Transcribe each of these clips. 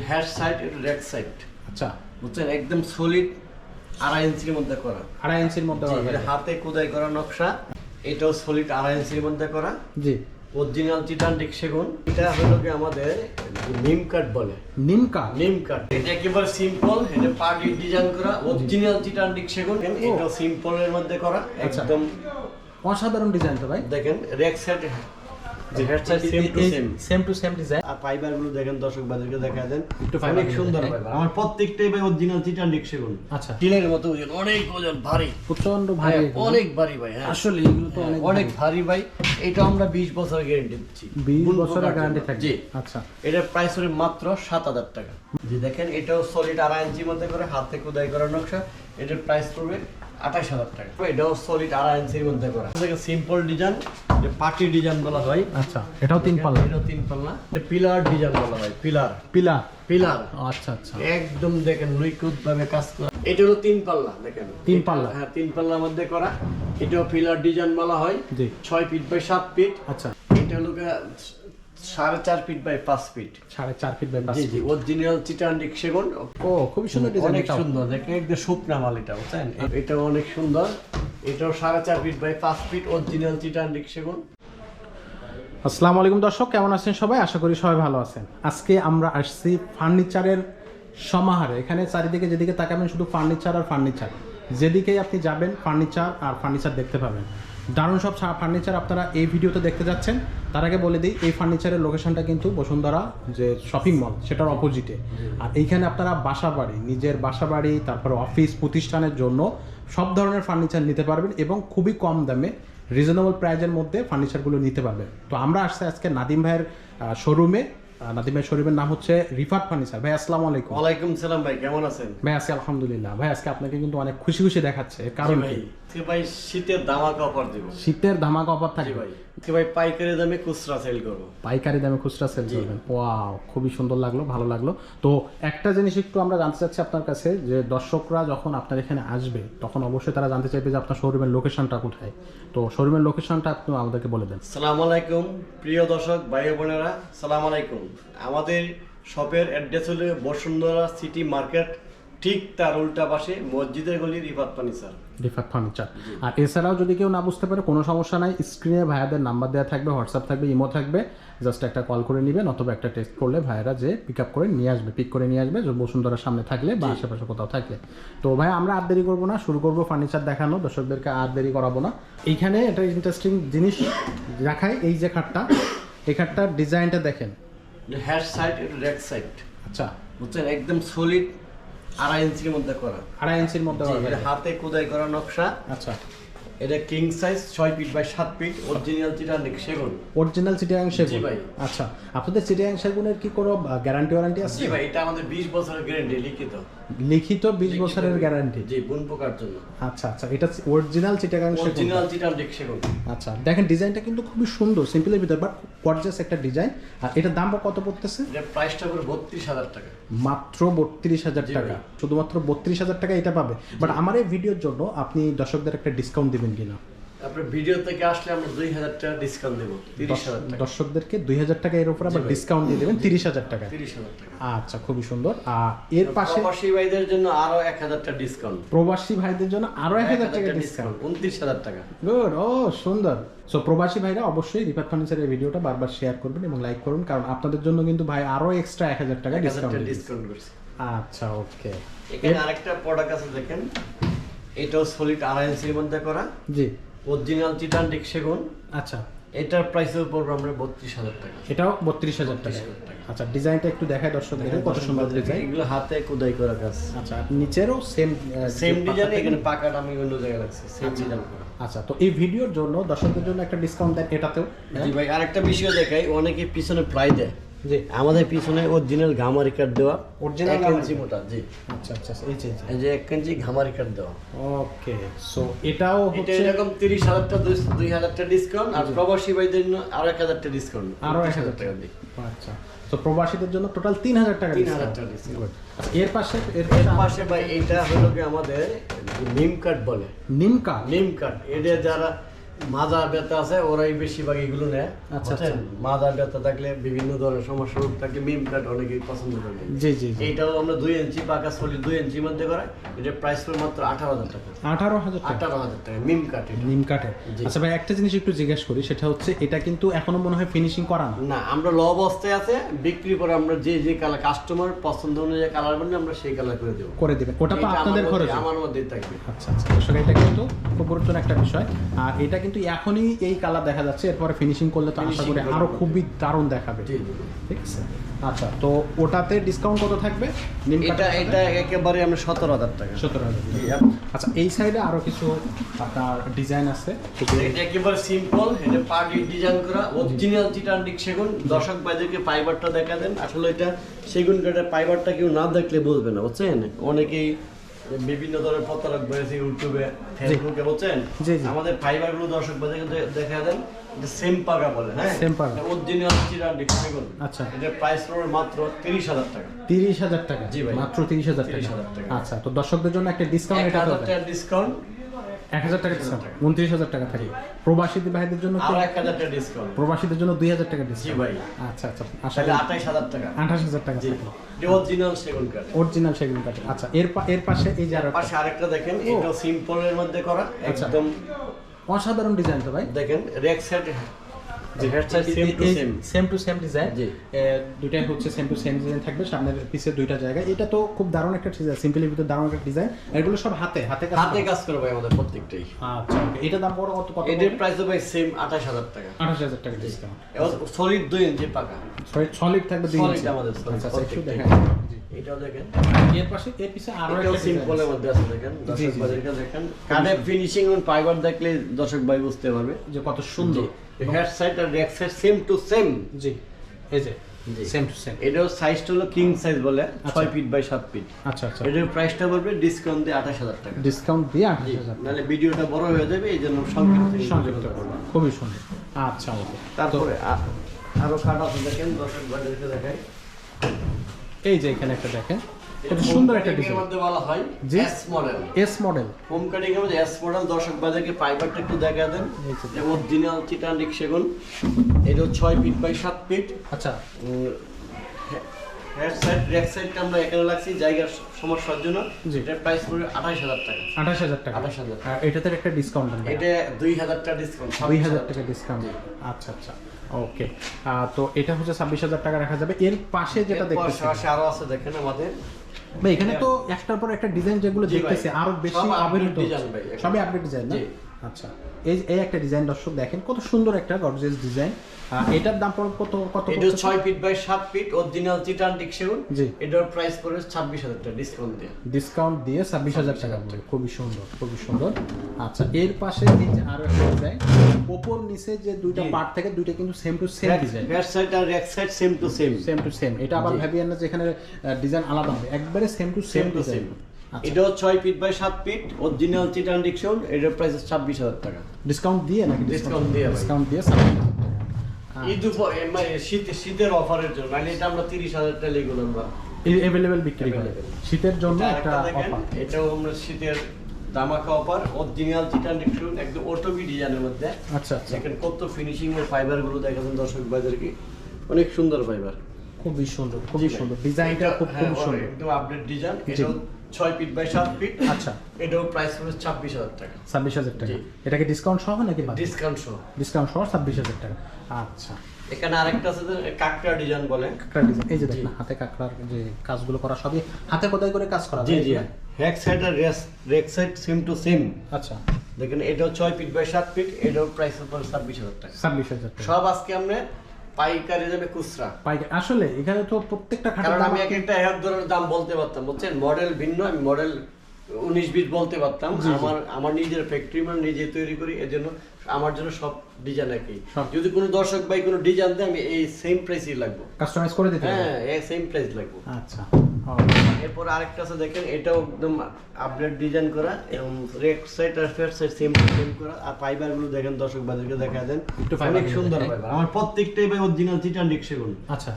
Hash side এটা রেক side আচ্ছা। বুঝছেন? একদম সলিড আড়াই ইঞ্চির মধ্যে করা। আড়াই ইঞ্চির মধ্যে হবে। হাতে খোদাই করা নকশা। এটাও সলিড আড়াই ইঞ্চির মধ্যে করা। জি। অরিজিনাল চিটান সেগুন। এটা হলো কি আমাদের নিম কাঠ বলে। নিমকা নিম কাঠ। এটা একেবারে সিম্পল এটা পার্টি ডিজাইন করা। অরিজিনাল চিটান সেগুন এটাও সিম্পলের মধ্যে করা। আচ্ছা। একদম অসাধারণ ডিজাইন তো ভাই। দেখেন রেক সাইড যে head side same to same same to same design আর ফাইবারগুলো দেখেন দর্শক বাজারকে দেখা দেন। একটু অনেক সুন্দর ফাইবার আমার প্রত্যেকটাই ভাই অরিজিনাল চিটান সেগুন। আচ্ছা। টিনের মতো ওজন অনেক ওজন ভারী। প্রচণ্ড ভারী হ্যাঁ, অনেক ভারী ভাই হ্যাঁ। আসলে এগুলো তো অনেক অনেক ভারী। ভাই এটা আমরা 20 বছরের গ্যারান্টি দিচ্ছি। 20 বছরের গ্যারান্টি থাকবে। আচ্ছা। এটার প্রাইস হলো মাত্র সাত হাজার টাকা। জি দেখেন এটাও সলিড আড়াই ইঞ্চির মধ্যে করে হাতে খোদাই করা নকশা। এটার প্রাইস পড়বে আঠাশ হাজার টাকা। এটাও সলিড আড়াই ইঞ্চির মধ্যে করা। সিম্পল ডিজাইন যে পার্টি ডিজাইন বলা হয়। আচ্ছা এটাও তিন পাল্লা? এটাও তিন পাল্লা। পিলার ডিজাইন বলা হয় পিলার। পিলা পিলার। আচ্ছা আচ্ছা। একদম দেখেন নৈকুত ভাবে কাজ করা। এটা হলো তিন পাল্লা দেখেন। তিন পাল্লা? হ্যাঁ তিন পাল্লার মধ্যে করা। এটাও পিলার ডিজাইন বলা হয়। জি। ছয় ফিট বাই সাত ফিট। আচ্ছা। এটা হলো সাড়ে চার ফিট বাই পাঁচ ফিট সাড়ে চার ফিট বাই পাঁচ জি জি অরিজিনাল সেগুন ও খুবই সুন্দর ডিজাইন অনেক সুন্দর দেখেন একদম শুকনা মাল এটা বুঝছেন? এটাও অনেক সুন্দর। এটাও সাড়ে চার ফিট বাই পাঁচ ফিট অরিজিনাল সেগুন আসসালামু আলাইকুম দর্শক কেমন আছেন সবাই? আশা করি সবাই ভালো আছেন। আজকে আমরা আসছি ফার্নিচারের সমাহারে। এখানে চারিদিকে যেদিকে তাকাবেন শুধু ফার্নিচার আর ফার্নিচার। যেদিকেই আপনি যাবেন ফার্নিচার আর ফার্নিচার দেখতে পাবেন। দারুণ সব ফার্নিচার আপনারা এই ভিডিওতে দেখতে যাচ্ছেন। তার আগে বলে দিই এই ফার্নিচারের লোকেশনটা কিন্তু বসুন্ধরা যে শপিং মল সেটার অপোজিটে আর এইখানে আপনারা বাসা বাড়ি নিজের বাসা বাড়ি তারপরে অফিস প্রতিষ্ঠানের জন্য সব ধরনের ফার্নিচার নিতে পারবেন এবং খুবই কম দামে রিজনেবল প্রাইজের মধ্যে ফার্নিচারগুলো নিতে পারবেন। তো আমরা আসছি আজকে নাদিম ভাইয়ের শোরুমে নাদিম ভাইয়ের শোরুমের নাম হচ্ছে রিফাত ফার্নিচার ভাই আসসালামু আলাইকুম। ওয়ালাইকুম সালাম ভাই কেমন আছেন? ভাই আছি আলহামদুলিল্লাহ। ভাই আজকে আপনাকে কিন্তু অনেক খুশি খুশি দেখাচ্ছে। কারণ ভাই কি? আজকে ভাই শীতের দামাকা অফার দিব। শীতের ধামাকা অফার থাকবে। ভাই। ভাই পাইকারি দামে খুচরা সেল করব। পাইকারি দামে খুচরা সেল করবেন। ওয়াও খুবই সুন্দর লাগল ভালো লাগল। তো একটা জিনিস একটু আমরা জানতে চাচ্ছি আপনার কাছে যে দর্শকরা যখন আপনার এখানে আসবে তখন অবশ্যই তারা জানতে চাইবে যে আপনার শোরুমের লোকেশনটা কোথায়। তো শোরুমের লোকেশনটা আপনি আমাদেরকে বলে দেন। সালাম আলাইকুম প্রিয় দর্শক ভাই বোনেরা সালাম আলাইকুম। আমাদের শপের অ্যাড্রেস হলো বসুন্ধরা সিটি মার্কেট ঠিক তার উল্টা পাশে মসজিদের গলি রিফাত ফার্নিচার রিফাত ফার্নিচার আর এছাড়াও যদি কেউ না বুঝতে পারে কোনো সমস্যা নাই স্ক্রিনে ভাইয়াদের নাম্বার দেওয়া থাকবে হোয়াটসঅ্যাপ থাকবে ইমো থাকবে। জাস্ট একটা কল করে নেবেন অথবা একটা টেক্সট করলে ভাইয়েরা যে পিক আপ করে নিয়ে আসবে পিক করে নিয়ে আসবে বসুন্ধরার সামনে থাকলে বা আশেপাশে কোথাও থাকলে। তো ভাই আমরা আর দেরি করব না শুরু করব ফার্নিচার দেখানো দর্শকদেরকে আর দেরি করাবো না। এইখানে একটা ইন্টারেস্টিং জিনিস দেখায় এই যে খাটটা। এই খাটটার ডিজাইনটা দেখেন। হ্যাশ সাইড এটা রেক সাইড আচ্ছা। বুঝছেন? একদম সলিড আড়াই ইঞ্চির মধ্যে করা। আড়াই ইঞ্চির মধ্যে এটা হাতে খোদাই করা নকশা। আচ্ছা। এটা কিং সাইজ ছয় ফিট বাই সাত ফিট অরিজিনাল চিটার সেগুন। অরিজিনাল চিটিয়াং সেগুন? ভাই। আচ্ছা। আপনাদের চিটিয়াং সেগুনের কি কোনো গ্যারান্টি ওয়ারান্টি আছে? ভাই এটা আমাদের বিশ বছরের গ্যারান্টি লিখিত। লিখিত বিশ বছরের গ্যারান্টি জি বুন পোকার জন্য। আচ্ছা আচ্ছা এটা অরিজিনাল চিটাগাং অরিজিনাল চিটার সেগুন আচ্ছা দেখেন ডিজাইনটা কিন্তু খুবই সুন্দর সিম্পলের ভিতর বাট গর্জিয়াস একটা ডিজাইন আর এটার দাম কত পড়তেছে? এটার প্রাইসটা বত্রিশ হাজার টাকা। মাত্র বত্রিশ হাজার জি টাকা। শুধুমাত্র বত্রিশ হাজার টাকা এটা পাবে। বাট আমার এই ভিডিওর জন্য আপনি দর্শকদের একটা ডিসকাউন্ট দিবেন কিনা? আপনার ভিডিও থেকে আসলে আমরা দুই হাজার টাকা ডিসকাউন্ট দেবো তিরিশ হাজার টাকা। দর্শকদের দুই হাজার টাকা এর উপর আবার ডিসকাউন্ট দিয়ে দেবেন তিরিশ হাজার টাকা। তিরিশ হাজার টাকা। আচ্ছা খুবই সুন্দর। আর এর পাশে প্রবাসী ভাইদের জন্য আরও এক হাজার টাকা ডিসকাউন্ট প্রবাসী ভাইদের জন্য আরও এক হাজার টাকা ডিসকাউন্ট উনত্রিশ হাজার টাকা। গুড ও সুন্দর। সো প্রবাসী ভাইরা অবশ্যই ফার্নিচারের ভিডিওটা বারবার শেয়ার করবেন এবং লাইক করুন কারণ আপনাদের জন্য কিন্তু ভাই আরও এক্সট্রা এক হাজার টাকা ডিসকাউন্ট ডিসকাউন্ট করছি। আচ্ছা ওকে এখানে আরেকটা প্রোডাক্ট আছে দেখেন। এটাও সলিড আড়াই ইঞ্চির মধ্যে করা। জি। অরিজিনাল চিটান সেগুন। আচ্ছা। এটার প্রাইসের উপর আমরা বত্রিশ হাজার টাকা। এটাও বত্রিশ হাজার টাকা। 32,000 টাকা। আচ্ছা ডিজাইনটা একটু দেখায় দর্শকদের কত সুন্দর ডিজাইন এগুলো হাতে খোদাই করা কাজ। আচ্ছা আর নিচেরও সেম সেম ডিজাইন এখানে পাকাটা আমি অন্য জায়গায় রাখছি সেম ডিজাইন করা। আচ্ছা তো এই ভিডিওর জন্য দর্শকদের জন্য একটা ডিসকাউন্ট দেন এটাতেও জি ভাই আরেকটা বিষয় দেখাই অনেকে পিছনে প্রায় দেয়। জি আমাদের পিছনে অরিজিনাল ঘামারি দেওয়া ইঞ্চি মোটা জি। আচ্ছা আচ্ছা এই যে এই যে এক ইঞ্চি ঘামারি কাঠ দেওয়া। ওকে সো এটাও এটা হচ্ছে এরকম তিরিশ হাজার টাকা দুই হাজার টাকা ডিসকাউন্ট আর প্রবাসী ভাইদের জন্য আরও এক হাজার টাকা ডিসকাউন্ট আরও এক হাজার টাকা দিই আচ্ছা তো প্রবাসীদের জন্য টোটাল তিন হাজার টাকা 3000 টাকা. আচ্ছা, এর পাশে এর পাশে ভাই এটা হলো কি আমাদের নিম কাঠ বলে। নিমকা নিম কাঠ এটা যারা মাজা ব্যথা আছে ওরাই বেশিরভাগ এগুলো নেয়। আচ্ছা, মাজা ব্যথা থাকলে বিভিন্ন ধরনের সমস্যা রোগ থাকলে মিম কাট অনেকেই পছন্দ করে। জি জি এইটাও আমরা দুই ইঞ্চি পাকা সলিড দুই ইঞ্চির মধ্যে করা এটার প্রাইস পড়ে মাত্র আঠারো হাজার টাকা। আঠারো হাজার আঠারো হাজার টাকা মিম কাট এটা। কাঠের। জি। আচ্ছা ভাই একটা জিনিস একটু জিজ্ঞেস করি সেটা হচ্ছে এটা কিন্তু এখনও মনে হয় ফিনিশিং করা না। না আমরা ল অবস্থায় আছে বিক্রি করে আমরা যে যে কালার কাস্টমার পছন্দ অনুযায়ী কালার বললে আমরা সেই কালার করে দেবো। করে দিবেন। ওটা তো আপনাদের খরচ। মধ্যে- আমার মধ্যেই থাকবে। আচ্ছা আচ্ছা। এটা কিন্তু খুব গুরুত্বপূর্ণ একটা বিষয়। আর এটা কিন্তু এখনই এই কালার দেখা যাচ্ছে এরপরে ফিনিশিং করলে তো আশা করি করলে আরও খুবই দারুণ দেখাবে। ঠিক আছে? আচ্ছা তো ওটাতে ডিসকাউন্ট কত থাকবে? এটা এটা একেবারে আমরা সতেরো হাজার টাকা। সতেরো হাজার জি, আচ্ছা এই সাইডে আরও কিছু আপনার ডিজাইন আছে? এটা একেবারে সিম্পল এটা পার্টি ডিজাইন করা অরিজিনাল চিটান্ডিক সেগুন। দর্শক ভাইদেরকে ফাইবারটা দেখা দেন। আসলে এটা সেগুন কাঠের ফাইবারটা কেউ না দেখলে বুঝবে না বুঝছেন? অনেকেই বিভিন্ন ধরনের প্রতারক বেড়েছে ইউটিউবে ফেসবুকে বলছেন। আমাদের ফাইবারগুলো দর্শক দে- দেখা দেন এটা সেম পাকা বলে হ্যাঁ সেম পাকা। অরিজিনাল আচ্ছা এটা প্রাইস পড়বে মাত্র তিরিশ হাজার টাকা তিরিশ হাজার টাকা জি ভাই। মাত্র তিরিশ হাজার টাকা 30,000 টাকা। আচ্ছা তো দর্শকদের জন্য একটা ডিসকাউন্ট এটা ডিসকাউন্ট এক হাজার টাকা ডিসকাউন্ট উনত্রিশ হাজার টাকা থাকে। ভাইদের জন্য এক হাজার টাকা ডিসকাউন্ট প্রবাসীদের জন্য দুই হাজার টাকা ডিসকাউন্ট ভাই। আচ্ছা আচ্ছা। আশা করি আঠাশ হাজার টাকা। আঠাশ হাজার টাকা অরিজিনাল সেগুন কাঠ অরিজিনাল সেগুন কাঠ আচ্ছা এর এর পাশে এই যে পাশে আরেকটা দেখেন এটা সিম্পলের মধ্যে করা আচ্ছা। একদম অসাধারণ ডিজাইন তো ভাই। দেখেন rack set head side same to design হচ্ছে সেম টু সেম ডিজাইন থাকবে সামনের পিছে দুইটা জায়গায়। এটা তো খুব দারুণ একটা ডিজাইন সিম্পলের ভিতরে দারুণ একটা ডিজাইন এগুলো সব হাতে হাতে কাজ হাতে কাজ করবে আমাদের প্রত্যেকটাই। আচ্ছা এটা দাম পড়ো কত কত এটার প্রাইস হবে সেম আঠাশ হাজার টাকা। আঠাশ হাজার টাকা ডিসকাউন্ট সলিড দুই ইঞ্চি পাকা। সলিড থাকবে ইঞ্চি আমাদের আচ্ছা আচ্ছা, একটু দেখেন। এটাও দেখেন। এর পাশে এর পিছে আরও একটা সিম্পলের মধ্যে আছে দেখেন। দর্শক দেখেন। কাঠের ফিনিশিং এবং ফাইবার দেখলে দর্শক ভাই বুঝতে পারবে। যে কত সুন্দর। Head side R rack side same to same জি এই যে সেম টু সেম এটাও সাইজটা হলো কিং সাইজ বলে আচ্ছা। ছয় ফিট বাই সাত ফিট আচ্ছা আচ্ছা। এটার প্রাইসটা পড়বে ডিসকাউন্ট দিয়ে আঠাশ হাজার টাকা। ডিসকাউন্ট দিয়ে আঠাশ হাজার নাহলে ভিডিওটা বড় হয়ে যাবে এই জন্য সংক্ষিপ্ত সংযুক্ত করব খুবই সুন্দর। আচ্ছা ওকে। তারপরে আরও কাঠ আছে দেখেন দর্শক দেখাই। এই যে এখানে একটা দেখেন। কত সুন্দর একটা ডিজাইন মধ্যে বলা হয় S model S model home cutting এর মধ্যে এস মডেল দর্শক ভাইদেরকে ফাইবারটা একটু দেখা দেন। এই যে। অরিজিনাল চিটান্ডিক সেগুন। এটা ছয় ফিট বাই সাত ফিট আচ্ছা। হেড সাইড রেক সাইডটা আমরা এখানে রাখছি জায়গার সমস্যার জন্য। এটার প্রাইস পড়বে আঠাশ হাজার টাকা। আঠাশ হাজার টাকা। 28,000 আর এটাতে একটা ডিসকাউন্ট এটা দুই হাজার টাকা ডিসকাউন্ট দুই হাজার টাকা। ডিসকাউন্ট আচ্ছা আচ্ছা। ওকে তো এটা হচ্ছে ছাব্বিশ হাজার টাকা রাখা যাবে। এর পাশে যেটা দেখতেছি। পাশে আরও আছে দেখেন আমাদের। ভাই এখানে তো একটার পর একটা ডিজাইন যেগুলো দেখতেছি আরও বেশি। সবই আপডেট ডিজাইন না? আচ্ছা। এই এই একটা ডিজাইন দর্শক দেখেন কত সুন্দর একটা গর্জিয়াস ডিজাইন এটার দাম পড়বে কত কত এটা পড়তেছে? ছয় ফিট বাই সাত ফিট অরিজিনাল চিটান্টিক সেগুন জি। এটার প্রাইস পড়বে ছাব্বিশ হাজার টাকা ডিসকাউন্ট দিয়ে। ডিসকাউন্ট দিয়ে ছাব্বিশ হাজার টাকা পড়বে। খুবই সুন্দর খুবই সুন্দর। আচ্ছা এর পাশে যে আরও একটা ডিজাইন ওপর নিচে যে দুইটা পার্ট থেকে দুইটা কিন্তু same to same design head side R rack side same to same same to same এটা আবার ভাবিয়েন না যে এখানে ডিজাইন আলাদা হবে একবারে সেম টু সেম ডিজাইন এটাও ছয় ফিট বাই সাত ফিট অরিজিনাল চিটান্টিক সেগুন এটার প্রাইস ছাব্বিশ হাজার টাকা। ডিসকাউন্ট দিয়ে নাকি Discount? দিয়ে ডিসকাউন্ট দিয়ে ঈদ মানে শীত শীতের অফারের জন্য মানে এটা আমরা তিরিশ হাজার টাকা লিখুন আমরা এভেলেবেল বিক্রি করে। শীতের জন্য একটা অফার এটাও আমরা শীতের দামাকা অফার অরিজিনাল চিটান্টিক সেগুন একদম অটোবি ডিজাইনের মধ্যে। আচ্ছা আচ্ছা। দেখেন কত ফিনিশিং এর ফাইবারগুলো দেখাচ্ছেন দর্শক ভাইদেরকে। অনেক সুন্দর ফাইবার খুবই সুন্দর খুবই সুন্দর। ডিজাইনটা খুব খুব সুন্দর। একদম আপডেট ডিজাইন জি। ছয় ফিট বাই সাত ফিট আচ্ছা। এটাও প্রাইস পড়বে ছাব্বিশ হাজার টাকা। ছাব্বিশ হাজার টাকা। জি। এটাকে ডিসকাউন্ট সহ নাকি ডিসকাউন্ট সহ। ডিসকাউন্ট সহ ছাব্বিশ হাজার টাকা। আচ্ছা। এখানে আরেকটা আছে কাকড়া ডিজাইন বলে। কাঁকড়া ডিজাইন এই যে দেখেন হাতে কাঁকড়ার যে কাজগুলো করা সবই হাতে কোথায় করে কাজ করা জি জি? Hack side R rack side same to same আচ্ছা। দেখেন এটাও ছয় ফিট বাই সাত ফিট এটাও প্রাইস পড়বে ছাব্বিশ হাজার টাকা। ছাব্বিশ হাজার টাকা। সব আজকে আমরা পাইকারি খুচরা। আসলে এখানে তো প্রত্যেকটা কারণ আমি এক একটা এক ধরনের দাম বলতে পারতাম বুঝছেন? মডেল ভিন্ন আমি মডেল উনিশ বিশ বলতে পারতাম। আমার আমার নিজের ফ্যাক্টরি মানে নিজে তৈরি করি এজন্য আমার জন্য সব ডিজাইন একই। যদি কোনো দর্শক ভাই কোনো ডিজাইন দেয় আমি এই সেম প্রাইসই লাগবো। কাস্টমাইজ করে দিতে হ্যাঁ এই সেম প্রাইস লাগবো। আচ্ছা। এরপর আরেকটা আছে দেখেন এটাও একদম আপডেট ডিজাইন করা এবং রেক সাইড আর ফেয়ার সাইড সেম সেম করা। আর ফাইবারগুলো দেখেন দর্শক ভাইদেরকে দেখা দেন অনেক সুন্দর ফাইবার আমার প্রত্যেকটাই ভাই অরিজিনাল চিটান সেগুন আচ্ছা।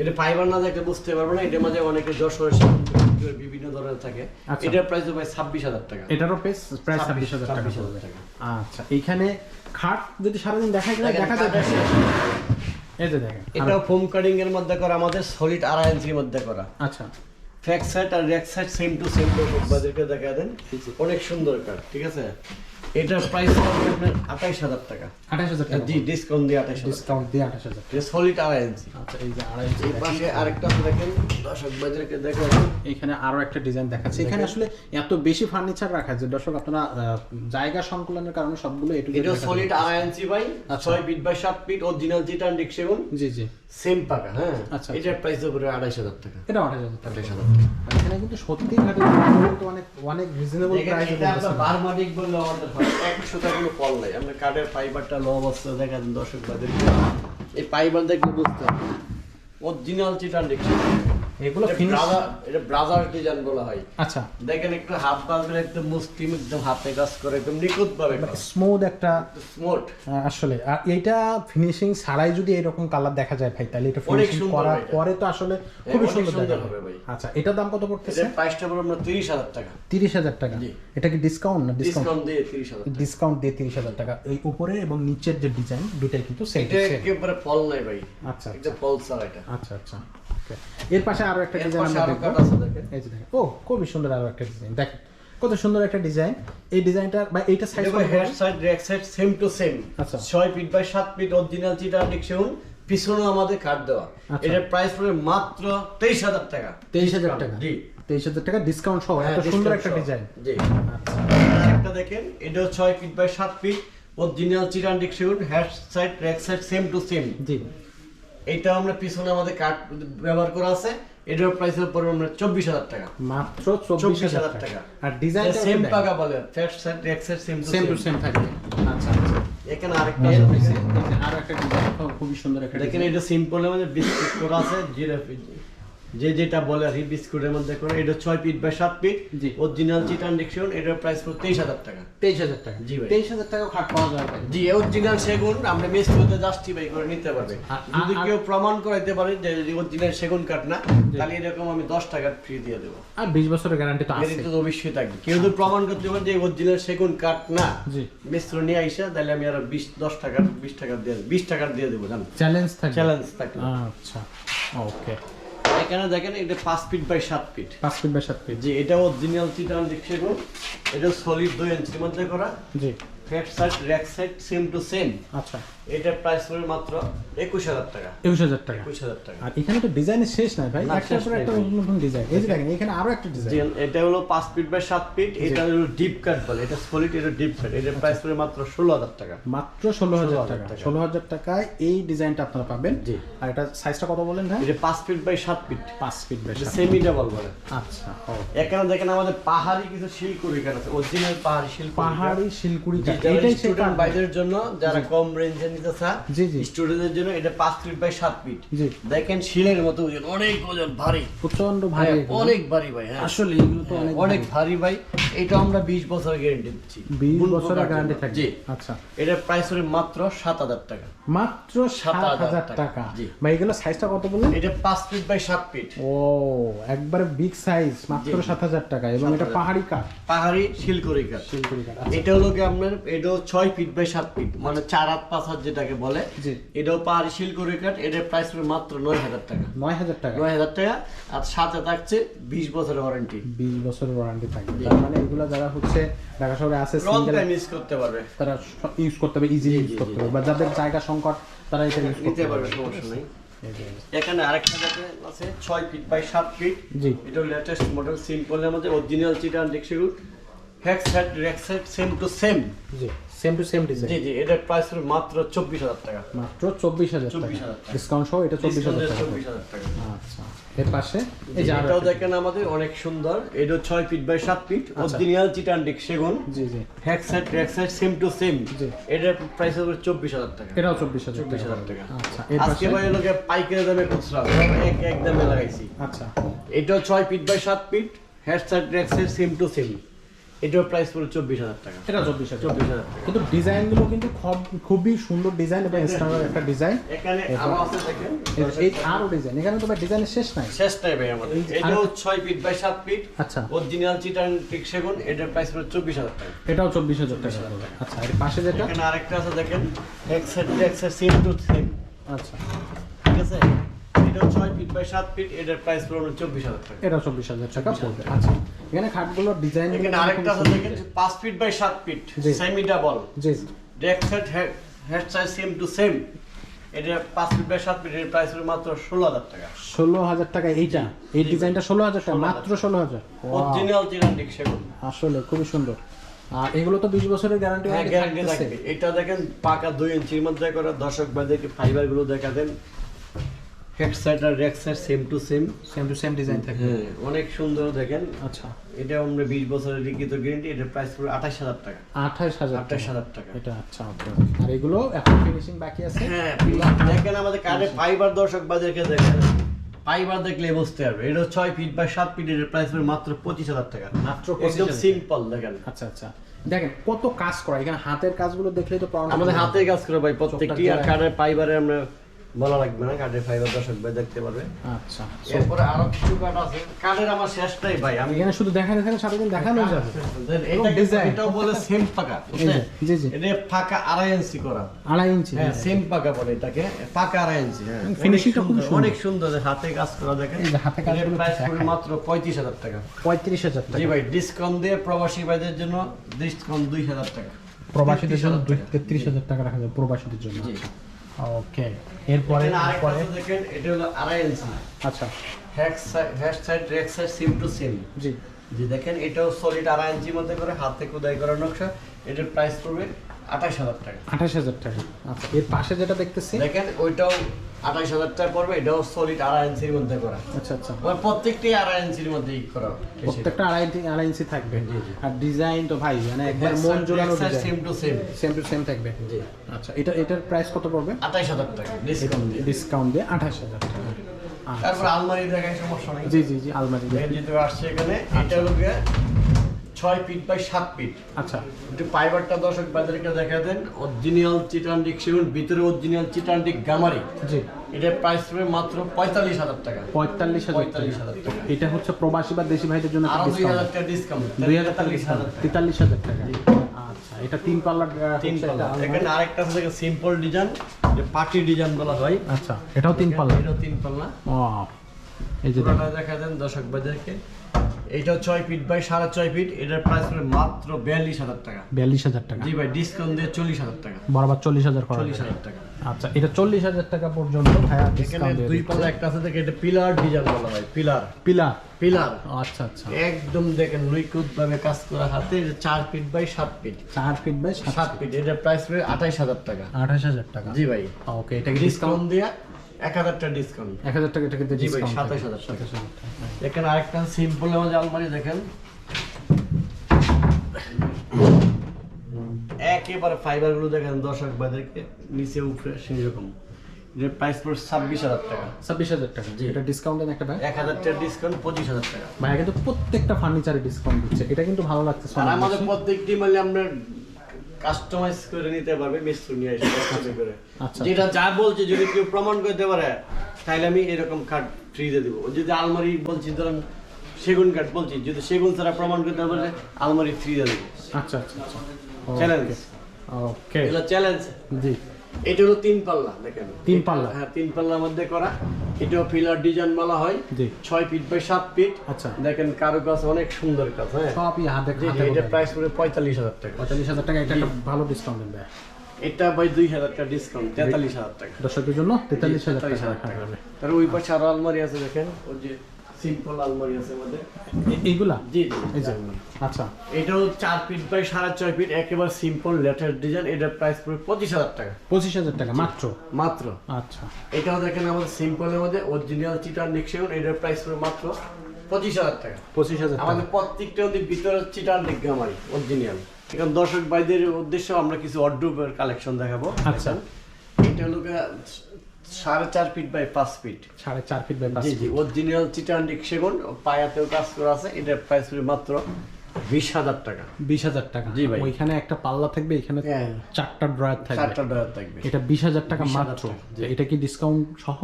এটা ফাইবার না দেখলে বুঝতে পারব না এটার মাঝে অনেকে যশোরের বিভিন্ন ধরনের থাকে। আচ্ছা। এটার প্রাইস ভাই ছাব্বিশ হাজার টাকা। এটারও পেস প্রায় ছাব্বিশ হাজার টাকা। আচ্ছা এইখানে খাট যদি সারাদিন দেখা যায় দেখা যায় যে দেখেন এটাও ফোম কাটিং এর মধ্যে করা আমাদের সলিড আড়াই ইঞ্চির মধ্যে করা। আচ্ছা। ফ্যাক side R rack side same to same বাজারকে দেখা দেন। অনেক সুন্দর কাঠ ঠিক আছে? এটার প্রাইস হবে আপনার আঠাইশ হাজার টাকা। আঠাশ হাজার টাকা জি ডিসকাউন্ট দিয়ে হাজার ডিসকাউন্ট দিয়ে আঠাশ হাজার এটা সলিড আড়াই ইঞ্চি আচ্ছা এই যে আড়াই এই পাশে আরেকটা দেখেন দর্শক বাজারকে দেখেন। এখানে আরও একটা ডিজাইন দেখাচ্ছে। এখানে আসলে এত বেশি ফার্নিচার রাখা যে দর্শক আপনারা জায়গা সংকুলনের কারণে সবগুলো এটু এটা সলিড আড়াই ইঞ্চি বাই আচ্ছা। ছয় ফিট বাই সাত ফিট অরিজিনাল জিটান ডিক্সেবন জি জি। সেম পাকা হ্যাঁ? আচ্ছা, এটার প্রাইস হবে আড়াইশ হাজার টাকা। এটা আঠাশ হাজার টাকা। আড়াইশ হাজার টাকা। এখানে কিন্তু সত্যি কিন্তু অনেক অনেক রিজনেবল প্রাইসে বারমাটিক বললে আমাদের নাই আমরা কাঠের ফাইবারটা লো অবস্থা দেখা দর্শক বাদের এই ফাইবার দেখলে বুঝতে হবে। অরিজিনাল ডিক্সেবন এগুলো এটা ফিনিশ ব্রাজার এটা ব্রাজার ডিজাইন বলা হয়। আচ্ছা। দেখেন একটু বাজবে একদম মুসলিম একদম হাতে কাজ করে একদম নিখুঁত ভাবে স্মুথ একটা স্মুথ আসলে। আর এইটা ফিনিশিং ছাড়াই যদি এরকম কালার দেখা যায় ভাই তাহলে এটা ফিনিশিং করার পরে তো আসলে খুবই সুন্দর দেখা হবে ভাই। আচ্ছা এটার দাম কত পড়তেছে? এটার প্রাইসটা পড়বে আমরা তিরিশ হাজার টাকা। তিরিশ হাজার টাকা? জি। এটা কি ডিসকাউন্ট না ডিসকাউন্ট দিয়ে তিরিশ হাজার ডিসকাউন্ট দিয়ে তিরিশ হাজার টাকা। এই উপরে এবং নিচের যে ডিজাইন দুটাই কিন্তু সেম এটা একেবারে ফল নাই ভাই। আচ্ছা এটা ফল ছাড়া এটা। আচ্ছা আচ্ছা। এর পাশে আরও একটা ডিজাইন আমরা দেখব। এই যে দেখেন। ও খুবই সুন্দর আরও একটা ডিজাইন দেখেন কত সুন্দর একটা ডিজাইন এই ডিজাইনটার বা এইটা সাইজ দেখো head side rack side same to same আচ্ছা। ছয় ফিট বাই সাত ফিট অরিজিনাল চিটার ডিকশন পিছনে আমাদের কাট দেওয়া। আচ্ছা। এটার প্রাইস পড়বে মাত্র তেইশ হাজার টাকা। তেইশ হাজার টাকা? জি। তেইশ হাজার টাকা ডিসকাউন্ট সহ হ্যাঁ, এত সুন্দর একটা ডিজাইন জি। আচ্ছা। একটা দেখেন এটাও ছয় ফিট বাই সাত ফিট অরিজিনাল চিটান diction head side rack side same to same জি। এটা আমরা পিছনে আমাদের কার্ড ব্যবহার করা আছে। এটার প্রাইস পড়বে আমরা চব্বিশ হাজার টাকা। মাত্র চব্বিশ হাজার টাকা। আর ডিজাইন সেম পাকা বলে back set side same same to same থাকবে আচ্ছা আচ্ছা। এখানে আরেকটা আরও একটা ডিজাইন খুবই সুন্দর একটা দেখেন এটা সিম্পল মানে বিস্কুট করা আছে জিরা যে যেটা বলে আর বিস্কুটের মধ্যে করে এটা ছয় পিট বা সাত ফিট জি। অরিজিনাল চিটান ডিকশন এটার প্রাইস পড়ে তেইশ হাজার টাকা। তেইশ হাজার টাকা। জি ভাই। তেইশ হাজার টাকা খাট পাওয়া যাবে জি অরিজিনাল সেগুন আমরা মিস্ত্রিতে জাস্টিফাই করে নিতে পারবে। যদি কেউ প্রমাণ করাইতে পারে যে অরিজিনাল সেগুন কাঠ না তাহলে এরকম আমি দশ টাকা ফ্রি দিয়ে দেবো। আর বিশ বছরের গ্যারান্টি তো আছে। তো অবশ্যই থাকবে। কেউ যদি প্রমাণ করতে পারে যে অরিজিনাল সেগুন কাঠ না জি। মিস্ত্রি নিয়ে আইসা তাহলে আমি আর বিশ দশ টাকার বিশ টাকার দিয়ে বিশ টাকার দিয়ে দেবো জান? চ্যালেঞ্জ থাকে চ্যালেঞ্জ থাকবে। আচ্ছা ওকে এখানে দেখেন এটা পাঁচ ফিট বাই সাত ফিট পাঁচ ফিট বাই সাত ফিট যে এটা অরিজিনাল চিটান সেগুন এটা সলিড দুই ইঞ্চির মধ্যে করা। জি। Back side rack side same to same আচ্ছা। এটার প্রাইস পড়বে মাত্র একুশ হাজার টাকা। একুশ হাজার টাকা। একুশ হাজার টাকা। আর এখানে তো ডিজাইনের শেষ নাই ভাই না, একটার পর একটা নতুন ডিজাইন এই যে দেখেন এখানে আরও একটা ডিজাইন এটা হলো পাঁচ ফিট বাই সাত ফিট এটা হলো ডিপ কাট বলে এটা সলিড এটা ডিপ কাট এটার প্রাইস পড়বে মাত্র ষোলো হাজার টাকা। মাত্র ষোলো হাজার 16,000 টাকা। টাকা। ষোলো হাজার টাকায় এই ডিজাইনটা আপনারা পাবেন। জি। আর এটা সাইজটা কত বলেন ভাই? এটা পাঁচ ফিট বাই সাত ফিট পাঁচ ফিট বাই সেমি ডাবল বলে। আচ্ছা এখানে দেখেন আমাদের পাহাড়ি কিছু শিলকুড়ি কাঠ আছে অরিজিনাল পাহাড়ি শিলকুড়ি। কাঠ। পাহাড়ি শিলকুড়ি। এটাই স্টুডেন্ট বাইদের জন্য যারা কম রেঞ্জে নিতে জি জি। স্টুডেন্টদের জন্য এটা পাঁচ ফিট বাই সাত ফিট জি। দেখেন শিলের মতো ওজন অনেক ওজন ভারী। প্রচণ্ড ভারী অনেক ভারী ভাই হ্যাঁ। আসলে এগুলো তো অনেক অনেক ভারী। ভাই। এটা আমরা বিশ বছর গ্যারেন্টি দিচ্ছি। বিশ বুন বছরের গ্যারান্টি জন্য। জি। আচ্ছা। এটার প্রাইস হলো মাত্র সাত হাজার টাকা। মাত্র 7,000 টাকা। টাকা। এগুলো সাইজটা কত বললেন? এটা পাঁচ ফিট বাই সাত ফিট ও একবারে বিগ সাইজ মাত্র জি। সাত হাজার টাকা। এবং এটা পাহাড়ি কাঠ। পাহাড়ি শিলকুড়ি কাঠ। শিলকুড়ি কাঠ এটা হলো কি আপনার এটাও ছয় ফিট বাই সাত ফিট মানে চার হাত পাঁচ হাত যেটাকে বলে এটাও পাহাড়ি শিলকুড়ি কাঠ এটার প্রাইস মাত্র নয় হাজার টাকা। নয় হাজার টাকা? নয় হাজার টাকা আর সাথে থাকছে বিশ বছরের ওয়ারেন্টি বিশ বছরের ওয়ারেন্টি থাকবে। তার মানে এগুলো যারা হচ্ছে ঢাকা শহরে আছে সিঙ্গেল ইউজ করতে পারবে। তারা ইউজ করতে হবে ইজিলি ইউজ করতে পারবে বা যাদের জায়গা সংকট তারা এটা ইউজ করতে পারবে পারবে। সমস্যা নেই। এখানে আরেকটা আছে ছয় ফিট বাই সাত ফিট জি। এটা লেটেস্ট মডেল সিম্পল আমাদের অরিজিনাল চিটান ডিক্সিগুল back set rack set same to same G. Same to same design জি জি এটার প্রাইস মাত্র চব্বিশ হাজার টাকা। মাত্র চব্বিশ হাজার টাকা। 24,000 টাকা। ডিসকাউন্ট সহ এটা চব্বিশ হাজার টাকা। আচ্ছা এর পাশে এই যে এটাও দেখেন আমাদের অনেক সুন্দর। এটা ছয় ফিট বাই সাত ফিট অরিজিনাল চিটান ডিক সেগুন। জি জি। Back set rack set same to same জি। এটার প্রাইস হবে চব্বিশ হাজার টাকা। এটাও চব্বিশ হাজার চব্বিশ টাকা। আচ্ছা এর আজকে ভাই লোকে পাইকারি দামে খুচরা। এক এক দামে লাগাইছি। আচ্ছা। এটাও ছয় ফিট বাই সাত feet head set rack set same to same এটার প্রাইস পড়বে চব্বিশ হাজার টাকা। এটা চব্বিশ হাজার চব্বিশ হাজার কিন্তু ডিজাইনগুলো কিন্তু খুব- খুবই সুন্দর ডিজাইন এবং স্ট্যান্ডার্ড একটা ডিজাইন। এখানে আরও আছে দেখেন। এই আরও ডিজাইন। এখানে তো ভাই ডিজাইনের শেষ নাই। শেষ টাইপ আমাদের। এই যে ছয় ফিট বাই সাত ফিট আচ্ছা। অরিজিনাল চিটান টিক সেগুন এটার প্রাইস পড়বে চব্বিশ হাজার টাকা। এটাও চব্বিশ হাজার টাকা। আচ্ছা এর পাশে যেটা? এখানে আরেকটা আছে দেখেন। Exact exact same to same আচ্ছা। ঠিক আছে? এটাও ছয় ফিট বাই সাত ফিট এটার প্রাইস পড়বে চব্বিশ হাজার টাকা। এটাও চব্বিশ টাকা পড়বে। আচ্ছা। এখানে খাটগুলোর ডিজাইন এখানে আরেকটা আছে দেখেন। পাঁচ ফিট বাই সাত feet semi double G deck set head size same to same এটা পাঁচ ফিট বাই সাত ফিট এর প্রাইস পড়বে মাত্র ষোলো হাজার টাকা। ষোলো হাজার টাকা এইটা? এই ডিজাইনটা ষোলো হাজার টাকা মাত্র অরিজিনাল আসলে খুবই সুন্দর। আর এগুলো তো বিশ বছরের গ্যারান্টি গ্যারান্টি থাকবে। এটা দেখেন পাকা দুই ইঞ্চির মধ্যে করে দর্শক ভাইদেরকে ফাইবারগুলো দেখা দেন। Head side R rack side same to same same to same design থাকে হ্যাঁ অনেক সুন্দর দেখেন। আচ্ছা। এটা আমরা বিশ বছরের লিখিত গ্যারান্টি এটার প্রাইস পড়বে আঠাশ হাজার টাকা। আঠাশ হাজার আঠাশ হাজার টাকা। এটা আচ্ছা ওকে আর এগুলো এখন ফিনিশিং বাকি আছে? হ্যাঁ দেখেন আমাদের ফাইবার দর্শক বাজারকে দেখেন। ফাইবার দেখলে বুঝতে পারবে। এটা ছয় ফিট বা সাত ফিট এর প্রাইস পড়বে মাত্র পঁচিশ হাজার টাকা। মাত্র একদম 25,000 সিম্পল দেখেন। আচ্ছা আচ্ছা। দেখেন কত কাজ করা। এখানে হাতের কাজগুলো দেখলেই তো পাওয়া আমাদের হাতের কাজ করে ভাই প্রত্যেকটি আর। কার্ডের ফাইবারে আমরা বলা লাগবে না কার্ডের ফাইবার দর্শক ভাই দেখতে পারবে। আচ্ছা। এরপরে আরও কিছু কার্ড আছে। কার্ডের আমার শেষটাই ভাই আমি এখানে শুধু দেখা দেখেন যাবে। এটা design। এটাও বলে সেম পাকা জি জি। এটা পাকা আড়াই ইঞ্চি করা। আড়াই ইঞ্চি হ্যাঁ সেম পাকা বলে এটাকে পাকা আড়াই ইঞ্চি হ্যাঁ। এবং finishing টা অনেক খুব সুন্দর। অনেক সুন্দর হাতে কাজ করা দেখেন। এই হাতে কাজগুলো প্রাইস দেখায়। মাত্র পঁয়ত্রিশ হাজার টাকা। পঁয়ত্রিশ হাজার জি ভাই ডিসকাউন্ট দিয়ে প্রবাসী ভাইদের জন্য ডিসকাউন্ট দুই হাজার টাকা। প্রবাসীদের জন্য 33,000 টাকা। টাকা রাখা যাবে প্রবাসীদের জন্য। জি। ওকে এরপরে পরে দেখেন এটা হলো আড়াই ইঞ্চি। আচ্ছা। Back side side rack side same to same. জি। জি দেখেন এটাও সলিড আড়াই ইঞ্চির মধ্যে করে হাতে খোদাই করা নকশা। এটার প্রাইস পড়বে আঠাশ হাজার টাকা। আঠাশ হাজার টাকা। আচ্ছা এর পাশে যেটা দেখতেছি দেখেন ওইটাও আঠাশ হাজার টাকা পড়বে এটাও সলিড আড়াই ইঞ্চির মধ্যে করা। আচ্ছা আচ্ছা। ওই প্রত্যেকটি আড়াই ইঞ্চির মধ্যেই করা। প্রত্যেকটা আড়াই আড়াই ইঞ্চি থাকবে। আর ডিজাইন তো ভাই মানে একবার মন জোড়ানো same to same same to same থাকবে। জি। আচ্ছা এটা এটার প্রাইস কত পড়বে? আঠাশ হাজার টাকা ডিসকাউন্ট দিয়ে। ডিসকাউন্ট দিয়ে আঠাশ হাজার টাকা। আচ্ছা। তারপর আলমারি দেখায় সমস্যা নেই। জি জি জি আলমারি। যেহেতু আসছে এখানে এটা হলো ছয় ফিট বাই সাত ফিট আচ্ছা। একটু ফাইবারটা দর্শক বাজারকে দেখা দেন। অরিজিনাল চিটান্ডিক সেগুন ভিতরে অরিজিনাল চিটান্ডিক গামারি জি। এটার প্রাইস পড়বে মাত্র পঁয়তাল্লিশ হাজার টাকা। পঁয়তাল্লিশ হাজার পঁয়তাল্লিশ হাজার টাকা। এটা হচ্ছে প্রবাসী বা দেশি ভাইদের জন্য আরও দুই হাজার টাকা ডিসকাউন্ট দুই হাজার তেতাল্লিশ হাজার তেতাল্লিশ হাজার টাকা। আচ্ছা এটা তিন পাল্লার তিন হচ্ছে পাল্লা। এখানে আরেকটা আছে সিম্পল ডিজাইন যে পার্টি ডিজাইন বলা হয়। আচ্ছা এটাও তিন পাল্লা। এটাও তিন পাল্লা। ও এই যে দেখা দেন দর্শক বাজারকে এইটাও ছয় ফিট বাই সাড়ে ছয় ফিট এটার প্রাইস পড়বে মাত্র বিয়াল্লিশ হাজার টাকা। বিয়াল্লিশ হাজার টাকা। জি ভাই ডিসকাউন্ট দিয়ে চল্লিশ হাজার টাকা। বরাবর চল্লিশ হাজার চল্লিশ হাজার টাকা। আচ্ছা এটা চল্লিশ হাজার টাকা পর্যন্ত ভাইয়া এখানে দুই পাল্লা একটা আছে দেখে এটা পিলার ডিজাইন বলা হয় পিলার পিলা পিলার আচ্ছা আচ্ছা। একদম দেখেন নিখুঁত ভাবে কাজ করা হাতে এটা চার ফিট বাই সাত ফিট। চার ফিট বাই সাত ফিট। এটার প্রাইস পড়বে আঠাইশ হাজার টাকা। আঠাশ হাজার টাকা। জি ভাই। ওকে এটা কি ডিসকাউন্ট ডিসকাউন্ট দিয়ে এক হাজার টাকা ডিসকাউন্ট এক হাজার টাকা কিন্তু জি ভাই, ডিসকাউন্ট 27,000 টাকা। এখানে আরেকটা সিম্পল আমাদের আলমারি দেখেন। একেবারে দর্শক নিচে উপরে সেই রকম প্রাইস ছাব্বিশ হাজার টাকা। ছাব্বিশ হাজার টাকা জি। এটা ডিসকাউন্ট দেন একটা ভাই? এক হাজার টাকা ডিসকাউন্ট পঁচিশ হাজার টাকা। কিন্তু প্রত্যেকটা ফার্নিচারে ডিসকাউন্ট দিচ্ছে। এটা কিন্তু ভালো লাগছে আর আমাদের প্রত্যেকটি মানে আমরা কাস্টমাইজ করে নিতে পারবে মিস্ত্রি নিয়ে এসে customize করে। আচ্ছা। যেটা যা বলছে যদি কেউ প্রমাণ করতে পারে তাহলে আমি এরকম কাঠ ফ্রিজে দেবো। যদি আলমারি বলছি ধরেন সেগুন কাঠ বলছি যদি সেগুন ছাড়া প্রমাণ করতে পারে আলমারি ফ্রিজে দেবো। আচ্ছা আচ্ছা আচ্ছা। চ্যালেঞ্জ ওকে এটা চ্যালেঞ্জ জি। এটা হলো তিন পাল্লা দেখেন। তিন পাল্লা? হ্যাঁ তিন পাল্লার মধ্যে করা। এটাও ফিলার ডিজাইন বলা হয়। ছয় ফিট বাই সাত ফিট আচ্ছা। দেখেন কারও কাজ অনেক সুন্দর কাজ হ্যাঁ। সবই হাতে এটা প্রাইস পড়ে পঁয়তাল্লিশ হাজার টাকা। পঁয়তাল্লিশ হাজার টাকা এটা একটা ভালো ডিসকাউন্ট ভাই এটা ভাই দুই হাজার টাকা ডিসকাউন্ট তেতাল্লিশ হাজার টাকা। দর্শকদের জন্য তেতাল্লিশ হাজার টাকা 43,000 রাখা যাবে তার ওই পাশে আরও আলমারি আছে দেখেন। ওই যে সিম্পল আলমারি আছে আমাদের। এইগুলা? জি জি এই যে আচ্ছা। এটাও চার ফিট বাই সাড়ে ছয় ফিট একেবারে সিম্পল লেটেস্ট ডিজাইন। এটার প্রাইস পড়বে পঁচিশ হাজার টাকা। পঁচিশ হাজার টাকা মাত্র? মাত্র। আচ্ছা। এটাও দেখেন আমাদের সিম্পলের মধ্যে অরিজিনাল চিটার নেক্সন এটার প্রাইস পড়বে মাত্র পঁচিশ হাজার টাকা। পঁচিশ হাজার আমাদের প্রত্যেকটা ওদের ভিতরে চিটার নিগামারি অরিজিনাল এখন দর্শক ভাইদের উদ্দেশ্যে আমরা কিছু অড্রুপের কালেকশন দেখাবো। আচ্ছা। এটা হলো সাড়ে চার ফিট বাই পাঁচ ফিট সাড়ে চার ফিট বাই পাঁচ জি জি অরিজিনাল চিটান্ডিক সেগুন পায়াতেও কাজ করা আছে এটার প্রাইস মাত্র বিশ হাজার টাকা। বিশ হাজার টাকা। জি ভাই। ওইখানে একটা পাল্লা থাকবে এখানে হ্যাঁ। চারটা ড্রয়ার থাকবে। চারটা ডলার থাকবে। এটা বিশ হাজার টাকা মাত্র। এটা কি ডিসকাউন্ট সহ?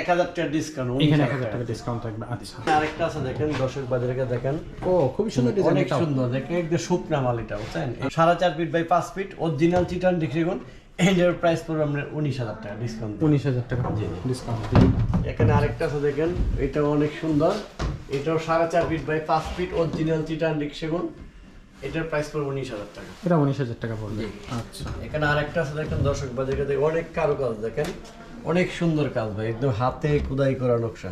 এক হাজার টাকা ডিসকাউন্ট এখানে এক হাজার টাকা। ডিসকাউন্ট থাকবে আচ্ছা। আরেকটা আছে দেখেন দর্শক বাজারে দেখেন। ও খুবই সুন্দর ডিজাইন অনেক সুন্দর দেখেন একদম শুকনা মাল এটা বুঝছেন? সাড়ে চার ফিট বাই পাঁচ ফিট অরিজিনাল চিটান ডিগ্রিগুন এটার প্রাইস পড়বে আপনার উনিশ হাজার টাকা ডিসকাউন্ট উনিশ হাজার টাকা। জি। ডিসকাউন্ট এখানে আরেকটা আছে দেখেন এটাও অনেক সুন্দর। এটাও সাড়ে চার ফিট বাই পাঁচ ফিট অরিজিনাল চিটান ডিগ্রিগুন এটার প্রাইস পড়বে উনিশ হাজার টাকা। এটা উনিশ হাজার টাকা পড়বে। আচ্ছা। এখানে আরেকটা আছে দেখেন দর্শক বাজারে দেখেন অনেক কারুকাজ দেখেন। অনেক সুন্দর কাজ ভাই একদম হাতে খোদাই করা নকশা।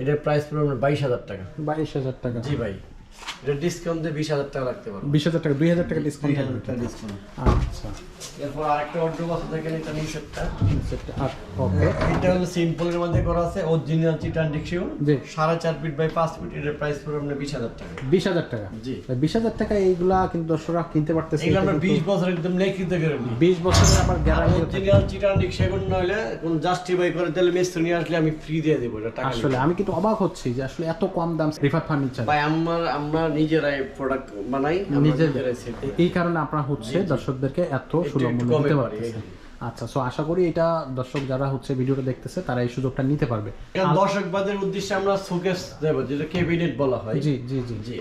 এটার প্রাইস পড়বে আপনার বাইশ হাজার টাকা। বাইশ হাজার টাকা। জি ভাই এটা ডিসকাউন্ট দিয়ে বিশ হাজার টাকা রাখতে পারব। বিশ হাজার টাকা দুই হাজার টাকা ডিসকাউন্ট টাকা ডিসকাউন্ট আচ্ছা। এরপর আরেকটা অর্ডার আছে দেখেন এটা ওকে। এটা হলো সিম্পলের মধ্যে করা আছে অরিজিনাল চিটান জি। ফিট বাই ফিট প্রাইস পড়বে আপনার বিশ হাজার টাকা। বিশ হাজার টাকা? জি। বিশ হাজার টাকা এইগুলা কিন্তু দর্শকরা কিনতে পারতেছে এগুলো আমরা বিশ বছর একদম লিখিত গ্যারান্টি। বিশ বছরের আবার গ্যারান্টি অরিজিনাল চিটান নইলে কোন জাস্টিফাই করে তাহলে মিস্ত্রি নিয়ে আসলে আমি ফ্রি দিয়ে দেবো এটা টাকা আসলে আমি কিন্তু অবাক হচ্ছি যে আসলে এত কম দাম রিফাত ফার্নিচার ভাই আমার আমরা নিজেরাই প্রোডাক্ট বানাই আমরা নিজেরাই এই কারণে আপনারা হচ্ছে দর্শকদেরকে এত সুলভ মূল্য দিতে পারি, পারতেছে। আচ্ছা সো আশা করি এটা দর্শক যারা হচ্ছে ভিডিওটা দেখতেছে তারা এই সুযোগটা নিতে পারবে। এখন দর্শক বাদের উদ্দেশ্যে আমরা শোকেস দেবো যেটা ক্যাবিনেট বলা হয়। জি জি জি। জি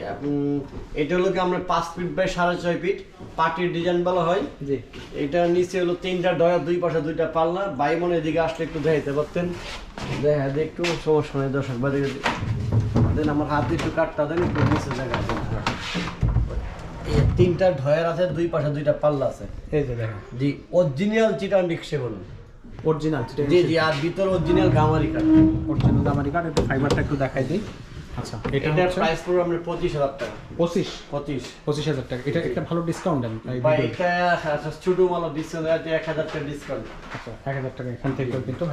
এটা হলো আমরা পাঁচ ফিট বাই সাড়ে ছয় ফিট পাটির ডিজাইন বলা হয়। জি। এটা নিচে হলো তিনটা ডয়া দুই পাশে দুইটা পাল্লা। বাই মনে এদিকে আসলে একটু দেখাইতে পারতেন। দেখা একটু সমস্যা নেই দর্শক বাদে দেন আমার হাত একটু কাটটা দেন একটু নিচে জায়গা তিনটা ঢয়ের আছে দুই পাশে দুইটা পাল্লা আছে। এই যে দেখেন। জি অরিজিনাল চিটান রিক্সে বলুন। অরিজিনাল জি জি আর ভিতর অরিজিনাল গামারি কাঠ অরিজিনাল দামারি কার্ড একটু ফাইবারটা একটু দেখাই দিই। আচ্ছা এটা প্রাইস পড়বে আপনার পঁচিশ হাজার টাকা। পঁচিশ? পঁচিশ। পঁচিশ হাজার টাকা। এটা একটা ভালো ডিসকাউন্ট দেন এই বা ভিডিওতে। এটা আচ্ছা, ছোট মালা ডিসকাউন্ট আছে এক হাজার টাকা ডিসকাউন্ট আচ্ছা এক হাজার টাকা এখান থেকে কিন্তু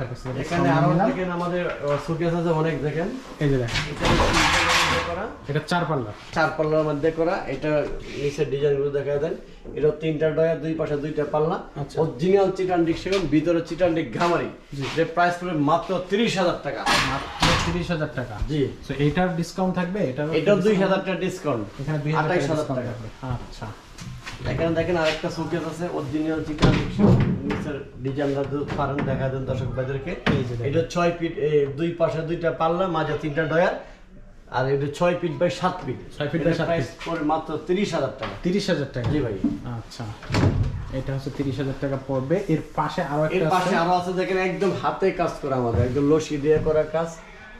এখানে আরও দেখেন আমাদের সুকেস আছে অনেক দেখেন। এই যে দেখেন। এটা simple এর মধ্যে করা? এটা চার পাল্লা। চার পাল্লার মধ্যে করা এটা নিচের ডিজাইন দেখা দেন এটা তিনটা ডয়া দুই পাশে দুইটা পাল্লা। আচ্ছা। অরিজিনাল চিটান সেগুন ভিতরে চিটান ঘামারি যে প্রাইস পড়বে মাত্র তিরিশ হাজার টাকা। মাত্র তিরিশ হাজার টাকা। জি। তো এইটার ডিসকাউন্ট থাকবে? এটার এটা দুই হাজার টাকা ডিসকাউন্ট এখানে দুই হাজার টাকা হাজার ডিসকাউন্ট টাকা। থাকবে। আচ্ছা। এখানে দেখেন আরেকটা সুকেস আছে অরিজিনাল দেখা দেন দর্শক ভাইদেরকে। দেখেন। এটা ছয় ফিট দুই পাশে দুইটা পাল্লা মাঝে তিনটা ডয়ার। আর এটা ছয় ফিট বাই সাত ফিট। ছয় ফিট বাই সাত ফিট। পড়ে মাত্র তিরিশ হাজার টাকা। তিরিশ হাজার টাকা। জি ভাই। আচ্ছা। এটা হচ্ছে তিরিশ হাজার টাকা পড়বে। এর পাশে আরও এর পাশে আরও আছে দেখেন একদম হাতে কাজ করা আমাদের। একদম লসি দিয়ে করা কাজ।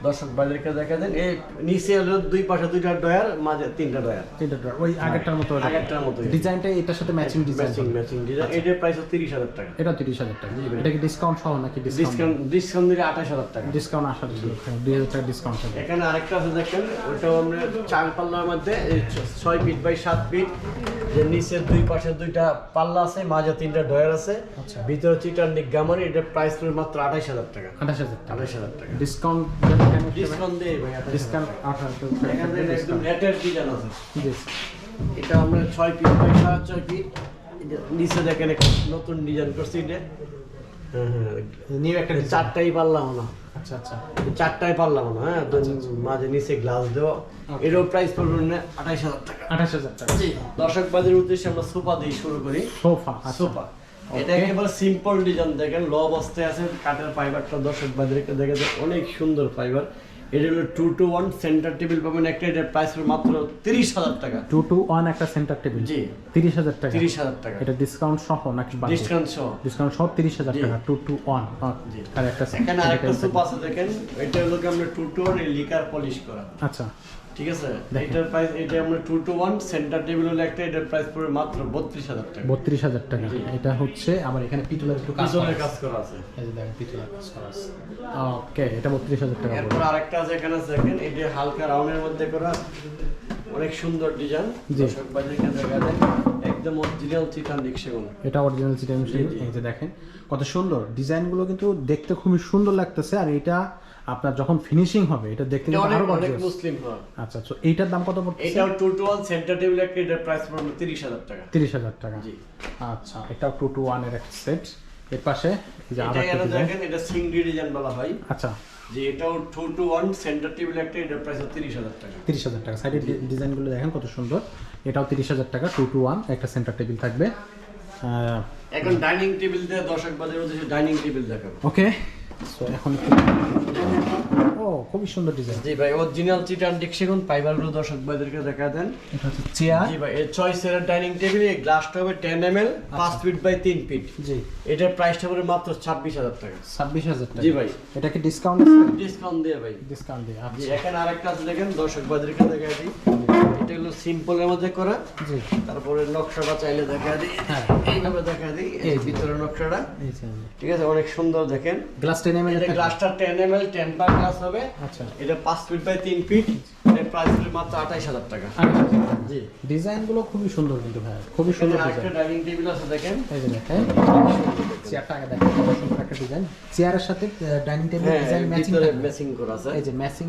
দর্শক বাজারকে দেখা দেন এই নিচে হলো দুই পাশে দুইটা ডয়ার মাঝে তিনটা ডয়ার তিনটা drawer, ওই আগেরটার মতো আগেরটার মতোই। ডিজাইনটা এটার সাথে matching design matching matching design এটার প্রাইস হচ্ছে তিরিশ হাজার টাকা। এটা তিরিশ হাজার টাকা। জি এটা কি ডিসকাউন্ট সহ নাকি ডিসকাউন্ট ডিসকাউন্ট দিলে আঠাশ হাজার টাকা। ডিসকাউন্ট আসার ছিল দুই হাজার টাকা ডিসকাউন্ট থাকবে এখানে আরেকটা আছে দেখেন ওটাও আমরা চার পাল্লার মধ্যে এই ছ- ছয় ফিট বাই সাত ফিট যে নিচের দুই পাশে দুইটা পাল্লা আছে মাঝে তিনটা ডয়ার আছে। আচ্ছা। ভিতরে চিটার নিক গামারি এটার প্রাইস মাত্র আঠাশ হাজার টাকা। আঠাশ হাজার টাকা। আঠাশ হাজার টাকা। ডিসকাউন্ট ডিসকাউন্ট দিয়ে ভাই আঠাশ হাজার ডিসকাউন্ট আঠাশ এখানে দেখেন একদম নেটের ডিজাইন আছে এটা আমরা ছয় ফিট বাই সাড়ে ছয় ফিট নিচে দেখেন একটা নতুন ডিজাইন করছি এটা নিউ একটা চারটাই পারলাম না আচ্ছা। আচ্ছা চারটাই পারলাম না হ্যাঁ মাঝে নিচে গ্লাস দেওয়া. এটার প্রাইস পড়বে না আঠাইশ হাজার টাকা আঠাশ হাজার টাকা দর্শক বাজারের উদ্দেশ্যে আমরা সোফা দিয়ে শুরু করি। সোফা আচ্ছা। সোফা। এটা একেবারে সিম্পল ডিজাইন দেখেন লো অবস্থায় আছে কাঠের ফাইবারটা দর্শক বাজারে দেখে অনেক সুন্দর ফাইবার এটা হলো two two one centre table পাবেন। একটা এটার প্রাইস মাত্র তিরিশ হাজার টাকা। টু টু ওয়ান একটা সেন্টার টেবিল জি। তিরিশ হাজার টাকা। তিরিশ হাজার টাকা। এটা ডিসকাউন্ট সহ নাকি ডিসকাউন্ট সহ। ডিসকাউন্ট সহ তিরিশ হাজার টাকা টু টু ওয়ান আর একটা এখানে আরেকটা আছে দেখেন। এটা হলো আমরা two two one lacquer polish করা। আচ্ছা। ঠিক আছে? এটার প্রাইস এটা আমরা two two one centre table হলো একটা এটার প্রাইস পড়বে মাত্র বত্রিশ হাজার টাকা। বত্রিশ হাজার টাকা। এটা হচ্ছে আমার এখানে পিতলের একটু কাজ করা আছে। কাজ করা আছে। এই যে দেখেন পিতলের কাজ করা আছে। ওকে এটা বত্রিশ হাজার টাকা এরপর আরেকটা আছে এখানে দেখেন এটা হালকা রাউন্ডের মধ্যে করা। অনেক সুন্দর ডিজাইন। দর্শক বাজারে দেখা যায়। একদম অরিজিনাল চিটান রিক্সাগুলো এটা অরিজিনাল চিটাং এই যে দেখেন কত সুন্দর। ডিজাইনগুলো কিন্তু দেখতে খুবই সুন্দর লাগতেছে আর এটা আপনার যখন ফিনিশিং হবে এটা দেখতে এটা আরও অনেক মুসলিম হয়। আচ্ছা তো এইটার দাম কত পড়ছে এটাও two two one centre table একটা এটার প্রাইস পড়বে তিরিশ হাজার টাকা। তিরিশ হাজার টাকা। জি। আচ্ছা এটাও টু টু ওয়ানের একটা সেট এর পাশে যে আরেকটা ডিজাইন এটা সিঙ্গি ডিজাইন বলা হয়। আচ্ছা যে এটাও two two one centre table একটা এটার প্রাইস তিরিশ হাজার টাকা। তিরিশ হাজার টাকা। সাইডের ডিজাইনগুলো দেখেন কত সুন্দর। এটাও তিরিশ হাজার টাকা টু টু ওয়ান একটা সেন্টার টেবিল থাকবে। এখন ডাইনিং টেবিল দিয়ে দর্শক বাজার ডাইনিং টেবিল দেখাবো। ওকে সো এখন ও খুবই সুন্দর ডিজাইন জি ভাই অরিজিনাল চিটান ডিক্সিগুন ফাইবারগুলো দর্শক ভাইদেরকে দেখা দেন। এটা হচ্ছে চেয়ার। জি ভাই এর চয়েস এর ডাইনিং টেবিল এই গ্লাসটা হবে টেন এম এল পাঁচ ফিট বাই তিন ফিট জি। এটার প্রাইসটা পড়বে মাত্র ছাব্বিশ হাজার টাকা। ছাব্বিশ হাজার টাকা। জি ভাই। এটা কি ডিসকাউন্ট আছে? ডিসকাউন্ট দিয়ে ভাই। ডিসকাউন্ট দিয়ে জি আচ্ছা এখানে আরেকটা আছে দেখেন দর্শক ভাইদেরকে দেখা দিই। এটা হলো সিম্পলের মধ্যে করা। জি। তারপরে নকশাটা চাইলে দেখা দিই। হ্যাঁ। এইভাবে দেখা দিই এই ভিতরে নকশাটা। ঠিক আছে অনেক সুন্দর দেখেন। গ্লাস টেন এম এটা গ্লাসটা ten M L ten per glass হবে। আচ্ছা। এটা পাঁচ ফিট বাই তিন ফিট এর প্রাইস হলো মাত্র আঠাইশ হাজার টাকা। জি। ডিজাইনগুলো খুবই সুন্দর কিন্তু ভাই। খুবই সুন্দর আরেকটা ডাইনিং টেবিল আছে দেখেন। এই যে দেখেন। চেয়ারটা আগে দেখেন। কত সুন্দর একটা ডিজাইন। চেয়ারের সাথে ডাইনিং টেবিল ডিজাইন ম্যাচিং করা আছে। এই যে ম্যাচিং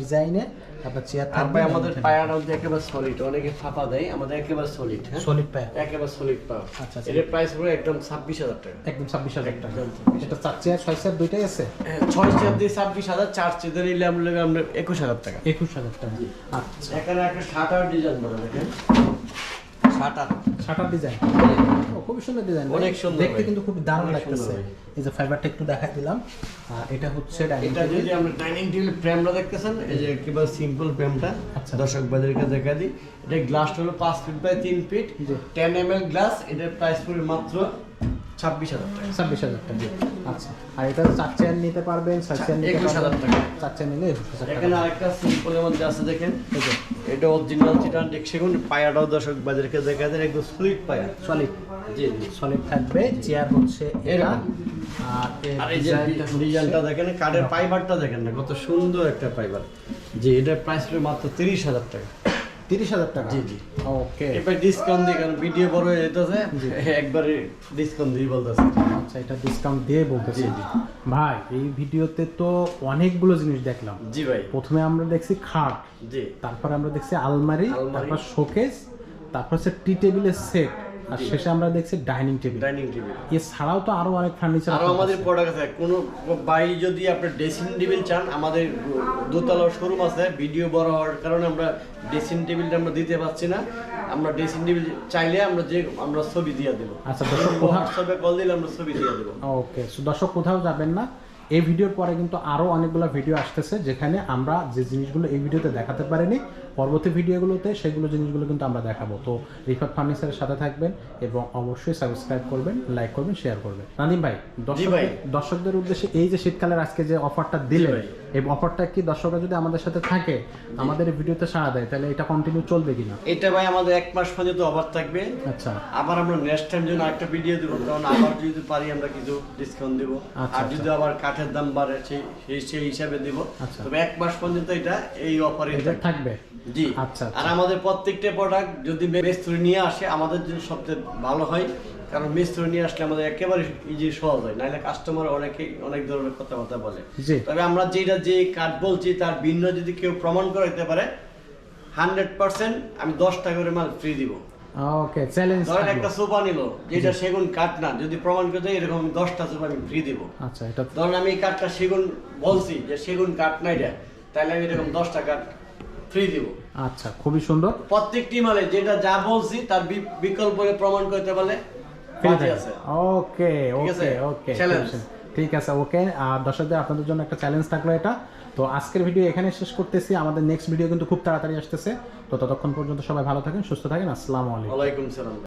ডিজাইনে আপনার চেয়ার আর ভাই আমাদের পায়ার মধ্যে একেবারে সলিড অনেকে ফাঁপা দেয় আমাদের একেবারে সলিড হ্যাঁ? সলিড পায়া একেবারে সলিড আচ্ছা। এর প্রাইস পুরো একদম ছাব্বিশ হাজার টাকা। একদম ছাব্বিশ হাজার টাকা। এটা চার চেয়ার ছয় চেয়ার দুইটাই আছে? হ্যাঁ, ছয় চার দিয়ে ছাব্বিশ হাজার চার চেয়ে নিলে আমরা আমরা একুশ হাজার টাকা। একুশ হাজার টাকা। আচ্ছা। এখানে একটা শাটার ডিজাইন বলে দেখেন। শাটার শাটার ডিজাইন খুবই সুন্দর ডিজাইন অনেক সুন্দর দেখতে কিন্তু খুব দারুণ লাগতেছে। এই যে ফাইবারটা একটু দেখা দিলাম। এটা হচ্ছে ডাইনিং এটা যদি আমরা ডাইনিং টেবিল ফ্রেমটা দেখতেছেন এই যে একেবারে সিম্পল ফ্রেমটা আচ্ছা। দর্শক বাজারকে দেখা দিই। এটা গ্লাসটা হলো পাঁচ ফিট বাই তিন feet. Ten M L glass এটার প্রাইস পড়বে মাত্র ছাব্বিশ হাজার টাকা। ছাব্বিশ হাজার টাকা আচ্ছা আর এটা চার চেয়ার নিতে পারবেন ছয় চেয়ার নিতে একুশ হাজার টাকা। চার চেয়ার নিলে একুশ হাজার এখানে আরেকটা সিম্পলের মধ্যে আছে দেখেন। এটা অরিজিনাল চিটান দেখছেন পায়াটাও দর্শক বাজারকে দেখা দেন একদম সুইট পায়া। সলিড জি জি। সলিড থাকবে চেয়ার হচ্ছে এটা। আর এর এই যে ডিজাইনটা দেখেন কাঠের ফাইবারটা দেখেন না কত সুন্দর একটা ফাইবার। জি এটার প্রাইস মাত্র তিরিশ হাজার টাকা। তিরিশ হাজার টাকা? জি, জি। ওকে এবার ডিসকাউন্ট দিই কারণ ভিডিও বড় হয়ে যেতেছে একবারে ডিসকাউন্ট দিয়ে বলতেছে। আচ্ছা এটা ডিসকাউন্ট দিয়ে বলতেছি। জি, জি। ভাই এই ভিডিওতে তো অনেকগুলো জিনিস দেখলাম। জি ভাই। প্রথমে আমরা দেখছি খাট জি। তারপর আমরা দেখছি আলমারি আলমারি। তারপর শোকেস তারপর হচ্ছে টি টেবিলের সেট। আর শেষে আমরা দেখছি ডাইনিং টেবিল ডাইনিং টেবিল এছাড়াও তো আরও অনেক ফার্নিচার আরও আমাদের প্রোডাক্ট আছে। কোনো বাই যদি আপনার ড্রেসিং টেবিল চান আমাদের দোতলা শোরুম আছে। ভিডিও বড় হওয়ার কারণে আমরা ড্রেসিং টেবিলটা আমরা দিতে পারছি না। আমরা ড্রেসিং টেবিল চাইলে আমরা যে আমরা ছবি দিয়ে দেবো। আচ্ছা, দর্শক হোয়াটসঅ্যাপে কল দিলে আমরা ছবি দিয়ে দেবো। ওকে দর্শক কোথাও যাবেন না। এই ভিডিওর পরে কিন্তু আরও অনেকগুলো ভিডিও আসতেছে যেখানে আমরা যে জিনিসগুলো এই ভিডিওতে দেখাতে পারিনি পরবর্তী ভিডিওগুলোতে সেগুলো জিনিসগুলো কিন্তু আমরা দেখাবো। তো রিফাত ফার্নিচারের সাথে থাকবেন এবং অবশ্যই সাবস্ক্রাইব করবেন লাইক করবেন শেয়ার করবেন। নাদিম ভাই দর্শক ভাই। দর্শকদের উদ্দেশ্যে এই যে শীতকালের আজকে যে অফারটা দিলেন ভাই। এই অফারটা কি দর্শকরা যদি আমাদের সাথে থাকে আমাদের ভিডিওতে সাড়া দেয় তাহলে এটা কন্টিনিউ চলবে কিনা? এটা ভাই আমাদের এক মাস পর্যন্ত অফার থাকবে। আচ্ছা। আবার আমরা নেক্সট টাইম জন্য একটা ভিডিও দেবো কারণ আবার যদি পারি আমরা কিছু ডিসকাউন্ট দেবো। আচ্ছা, আর যদি আবার কাঠের দাম বাড়ে সেই সেই হিসাবে দেবো। আচ্ছা। তবে এক মাস পর্যন্ত এটা এই অফারে থাকবে। জি। আচ্ছা, আচ্ছা। আর আমাদের প্রত্যেকটা প্রোডাক্ট যদি মিস্ত্রি নিয়ে আসে আমাদের জন্য সবচেয়ে ভালো হয়। কারণ মিস্ত্রি নিয়ে আসলে আমাদের একেবারে ইজি সহজ হয়। নাহলে কাস্টমার অনেকে অনেক ধরনের কথাবার্তা বলে। তবে আমরা যেটা যে কাঠ বলছি তার ভিন্ন যদি কেউ প্রমাণ করাইতে পারে হান্ড্রেড পার্সেন্ট আমি দশ টাকা করে মাল ফ্রি দিব। ওকে চ্যালেঞ্জ ধরেন একটা সোফা নিল যেটা সেগুন কাঠ না যদি প্রমাণ করে দেয় এরকম আমি দশটা সোফা আমি ফ্রি দিব। আচ্ছা এটা ধরেন আমি এই কাঠটা সেগুন বলছি যে সেগুন কাঠ না এটা তাহলে আমি এরকম দশটা কাঠ ফ্রি দিব। আচ্ছা খুবই সুন্দর। প্রত্যেকটি মালে যেটা যা বলছি তার বিকল্প প্রমাণ করতে পারলে ওকে ওকে ওকে. ঠিক আছে ওকে। আর দর্শকদের আপনাদের জন্য একটা চ্যালেঞ্জ থাকল এটা। তো আজকের ভিডিও এখানে শেষ করতেছি। আমাদের নেক্সট ভিডিও কিন্তু খুব তাড়াতাড়ি আসতেছে। তো ততক্ষণ পর্যন্ত সবাই ভালো থাকেন সুস্থ থাকেন। আসসালামু আলাইকুম। সালাম।